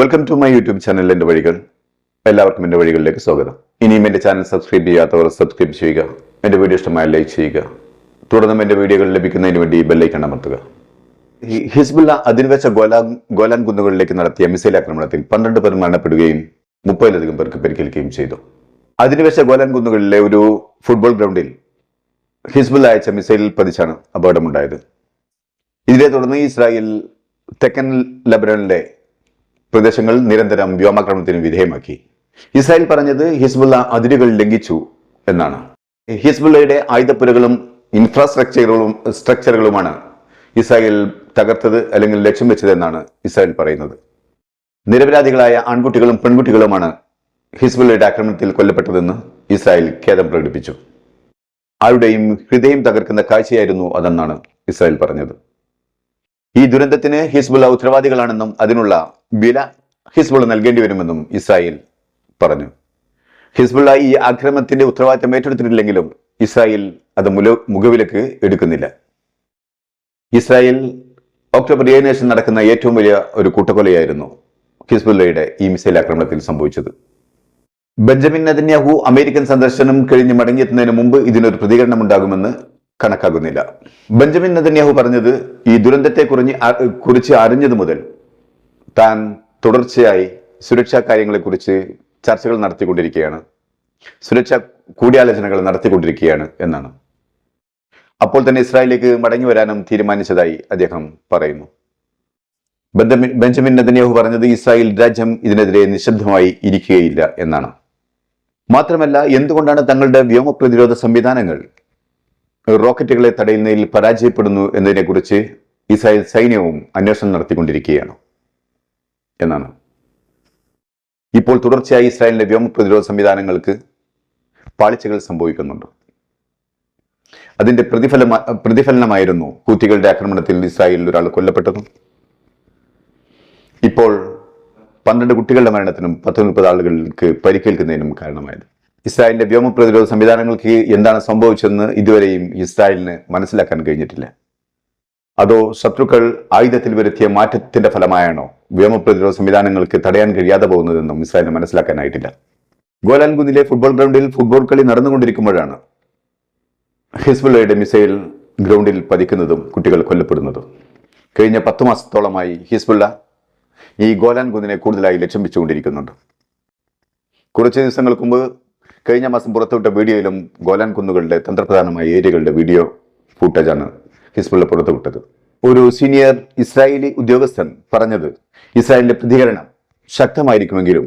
Welcome to my YouTube channel എന്റെ വഴികൾ. എല്ലാവർക്കും എന്റെ വഴികളിലേക്ക് സ്വാഗതം. ഇനിയും എന്റെ ചാനൽ സബ്സ്ക്രൈബ് ചെയ്യാത്തവർ സബ്സ്ക്രൈബ് ചെയ്യുക. എന്റെ വീഡിയോ ഇഷ്ടമായ ലൈക്ക് ചെയ്യുക. തുടർന്നും എന്റെ വീഡിയോകൾ ലഭിക്കുന്നതിന് വേണ്ടി ബെല്ലൈക്കൺ അമർത്തുക. ഹിസ്ബുല്ല അധിനിവേശ ഗോലാൻ ഗോലാൻ കുന്നുകളിലേക്ക് നടത്തിയ മിസൈൽ ആക്രമണത്തിൽ പന്ത്രണ്ട് പേർ മരണപ്പെടുകയും മുപ്പതിലധികം പേർക്ക് പരിക്കേൽക്കുകയും ചെയ്തു. അധിനിവേശ ഗോലാൻ കുന്നുകളിലെ ഒരു ഫുട്ബോൾ ഗ്രൗണ്ടിൽ ഹിസ്ബുല്ല അയച്ച മിസൈലിൽ പതിച്ചാണ് അപകടമുണ്ടായത്. ഇതിനെ തുടർന്ന് ഇസ്രായേൽ തെക്കൻ ലബനനിലെ പ്രദേശങ്ങൾ നിരന്തരം വ്യോമാക്രമണത്തിന് വിധേയമാക്കി. ഇസ്രായേൽ പറഞ്ഞത് ഹിസ്ബുള്ള അതിരുകൾ ലംഘിച്ചു എന്നാണ്. ഹിസ്ബുള്ളയുടെ ആയുധപ്പുരകളും ഇൻഫ്രാസ്ട്രക്ചറുകളും സ്ട്രക്ചറുകളുമാണ് ഇസ്രായേൽ തകർത്തത് അല്ലെങ്കിൽ ലക്ഷ്യം വെച്ചതെന്നാണ് ഇസ്രായേൽ പറയുന്നത്. നിരപരാധികളായ ആൺകുട്ടികളും പെൺകുട്ടികളുമാണ് ഹിസ്ബുള്ളയുടെ ആക്രമണത്തിൽ കൊല്ലപ്പെട്ടതെന്ന് ഇസ്രായേൽ ഖേദം പ്രകടിപ്പിച്ചു. ആരുടെയും ഹൃദയം തകർക്കുന്ന കാഴ്ചയായിരുന്നു അതെന്നാണ് ഇസ്രായേൽ പറഞ്ഞത്. ഈ ദുരന്തത്തിന് ഹിസ്ബുള്ള ഉത്തരവാദികളാണെന്നും അതിനുള്ള വില ഹിസ്ബുൾ നൽകേണ്ടി വരുമെന്നും ഇസ്രായേൽ പറഞ്ഞു. ഹിസ്ബുള്ള ഈ ആക്രമണത്തിന്റെ ഉത്തരവാദിത്തം ഏറ്റെടുത്തിട്ടില്ലെങ്കിലും ഇസ്രായേൽ അത് മുല മുഖവിലക്ക് എടുക്കുന്നില്ല. ഇസ്രായേൽ ഒക്ടോബർ ഏഴിന് ശേഷം നടക്കുന്ന ഏറ്റവും വലിയ ഒരു കൂട്ടക്കൊലയായിരുന്നു ഹിസ്ബുല്ലയുടെ ഈ മിസൈൽ ആക്രമണത്തിൽ സംഭവിച്ചത്. ബെഞ്ചമിൻ നെതന്യാഹു അമേരിക്കൻ സന്ദർശനം കഴിഞ്ഞ് മടങ്ങിയെത്തുന്നതിന് മുമ്പ് ഇതിനൊരു പ്രതികരണം ഉണ്ടാകുമെന്ന് കണക്കാകുന്നില്ല. ബെഞ്ചമിൻ നെതന്യാഹു പറഞ്ഞത് ഈ ദുരന്തത്തെ കുറിഞ്ഞ് കുറിച്ച് അറിഞ്ഞത് മുതൽ താൻ തുടർച്ചയായി സുരക്ഷാ കാര്യങ്ങളെക്കുറിച്ച് ചർച്ചകൾ നടത്തിക്കൊണ്ടിരിക്കുകയാണ്. സുരക്ഷാ കൂടിയാലോചനകൾ നടത്തിക്കൊണ്ടിരിക്കുകയാണ് എന്നാണ്. അപ്പോൾ തന്നെ ഇസ്രായേലിലേക്ക് മടങ്ങി വരാനും തീരുമാനിച്ചതായി അദ്ദേഹം പറയുന്നു. ബെഞ്ചമിൻ നെതന്യാഹു പറഞ്ഞത് ഇസ്രായേൽ രാജ്യം ഇതിനെതിരെ നിശബ്ദമായി ഇരിക്കുകയില്ല എന്നാണ്. മാത്രമല്ല എന്തുകൊണ്ടാണ് തങ്ങളുടെ വ്യോമ പ്രതിരോധ സംവിധാനങ്ങൾ റോക്കറ്റുകളെ തടയുന്നതിൽ പരാജയപ്പെടുന്നു എന്നതിനെക്കുറിച്ച് ഇസ്രായേൽ സൈന്യവും അന്വേഷണം നടത്തിക്കൊണ്ടിരിക്കുകയാണ്. എന്നാണ്. ഇപ്പോൾ തുടർച്ചയായി ഇസ്രായേലിന്റെ വ്യോമ പ്രതിരോധ സംവിധാനങ്ങൾക്ക് പാളിച്ചകൾ സംഭവിക്കുന്നുണ്ട്. അതിന്റെ പ്രതിഫല പ്രതിഫലനമായിരുന്നു ഹൂത്തികളുടെ ആക്രമണത്തിൽ ഇസ്രായേലിൽ ഒരാൾ കൊല്ലപ്പെട്ടതും. ഇപ്പോൾ പന്ത്രണ്ട് കുട്ടികളുടെ മരണത്തിനും പത്ത് മുപ്പത് ആളുകൾക്ക് പരിക്കേൽക്കുന്നതിനും കാരണമായത്. ഇസ്രായേലിന്റെ വ്യോമ പ്രതിരോധ സംവിധാനങ്ങൾക്ക് എന്താണ് സംഭവിച്ചതെന്ന് ഇതുവരെയും ഇസ്രായേലിന് മനസ്സിലാക്കാൻ കഴിഞ്ഞിട്ടില്ല. അതോ ശത്രുക്കൾ ആയുധത്തിൽ വരുത്തിയ മാറ്റത്തിന്റെ ഫലമായാണോ? വ്യോമ പ്രതിരോധ സംവിധാനങ്ങൾക്ക് തടയാൻ കഴിയാതെ പോകുന്നതെന്നും ഇസ്രായേലിന് മനസ്സിലാക്കാനായിട്ടില്ല. ഗോലാൻ കുന്നിലെ ഫുട്ബോൾ ഗ്രൗണ്ടിൽ ഫുട്ബോൾ കളി നടന്നുകൊണ്ടിരിക്കുമ്പോഴാണ് ഹിസ്ബുള്ളയുടെ മിസൈൽ ഗ്രൗണ്ടിൽ പതിക്കുന്നതും കുട്ടികൾ കൊല്ലപ്പെടുന്നതും. കഴിഞ്ഞ പത്ത് മാസത്തോളമായി ഹിസ്ബുള്ള ഈ ഗോലാൻ കുന്നിനെ കൂടുതലായി ലക്ഷ്യം വെച്ചുകൊണ്ടിരിക്കുന്നുണ്ട്. കുറച്ച് ദിവസങ്ങൾക്ക് മുമ്പ് കഴിഞ്ഞ മാസം പുറത്തുവിട്ട വീഡിയോയിലും ഗോലാൻ കുന്നുകളുടെ തന്ത്രപ്രധാനമായ ഏരിയകളുടെ വീഡിയോ ഫൂട്ടേജാണ് ഹിസ്ബുള്ള പുറത്തുവിട്ടത്. ഒരു സീനിയർ ഇസ്രായേലി ഉദ്യോഗസ്ഥൻ പറഞ്ഞത് ഇസ്രായേലിന്റെ പ്രതികരണം ശക്തമായിരിക്കുമെങ്കിലും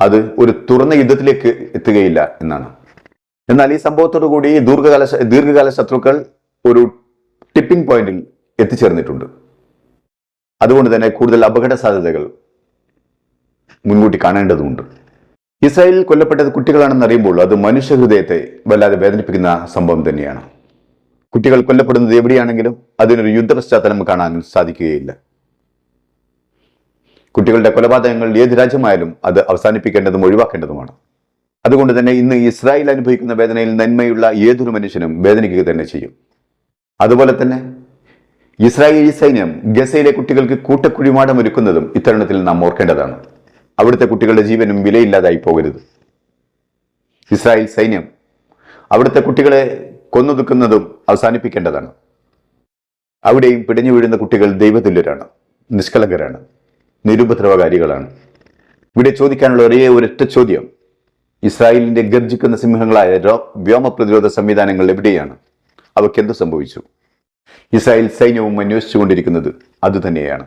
അത് ഒരു തുറന്ന യുദ്ധത്തിലേക്ക് എത്തുകയില്ല എന്നാണ്. എന്നാൽ ഈ സംഭവത്തോടു കൂടി ദീർഘകാല ദീർഘകാല ശത്രുക്കൾ ഒരു ടിപ്പിംഗ് പോയിന്റിൽ എത്തിച്ചേർന്നിട്ടുണ്ട്. അതുകൊണ്ട് തന്നെ കൂടുതൽ അപകട സാധ്യതകൾ മുൻകൂട്ടി കാണേണ്ടതുണ്ട്. ഇസ്രായേലിൽ കൊല്ലപ്പെട്ടത് കുട്ടികളാണെന്ന് അറിയുമ്പോൾ അത് മനുഷ്യഹൃദയത്തെ വല്ലാതെ വേദനിപ്പിക്കുന്ന സംഭവം തന്നെയാണ്. കുട്ടികൾ കൊല്ലപ്പെടുന്നത് എവിടെയാണെങ്കിലും അതിനൊരു യുദ്ധ പശ്ചാത്തലം കാണാൻ സാധിക്കുകയില്ല. കുട്ടികളുടെ കൊലപാതകങ്ങൾ ഏത് രാജ്യമായാലും അത് അവസാനിപ്പിക്കേണ്ടതും ഒഴിവാക്കേണ്ടതുമാണ്. അതുകൊണ്ട് തന്നെ ഇന്ന് ഇസ്രായേൽ അനുഭവിക്കുന്ന വേദനയിൽ നന്മയുള്ള ഏതൊരു മനുഷ്യനും വേദനിക്കുക തന്നെ ചെയ്യും. അതുപോലെ തന്നെ ഇസ്രായേലി സൈന്യം ഗസയിലെ കുട്ടികൾക്ക് കൂട്ടക്കുഴിമാടം ഒരുക്കുന്നതും ഇത്തരുണത്തിൽ നാം ഓർക്കേണ്ടതാണ്. അവിടുത്തെ കുട്ടികളുടെ ജീവനും വിലയില്ലാതായി പോകരുത്. ഇസ്രായേൽ സൈന്യം അവിടുത്തെ കുട്ടികളെ കൊന്നൊതുക്കുന്നതും അവസാനിപ്പിക്കേണ്ടതാണ്. അവിടെയും പിടഞ്ഞു വീഴുന്ന കുട്ടികൾ ദൈവതുല്യരാണ് നിഷ്കളങ്കരാണ് നിരുപദ്രവകാരികളാണ്. ഇവിടെ ചോദിക്കാനുള്ള ഒരേ ഒരൊറ്റ ചോദ്യം ഇസ്രായേലിന്റെ ഗർജിക്കുന്ന സിംഹങ്ങളായ വ്യോമ പ്രതിരോധ സംവിധാനങ്ങൾ എവിടെയാണ്? അവയ്ക്ക് എന്ത് സംഭവിച്ചു? ഇസ്രായേൽ സൈന്യവും അന്വേഷിച്ചുകൊണ്ടിരിക്കുന്നത് അതുതന്നെയാണ്.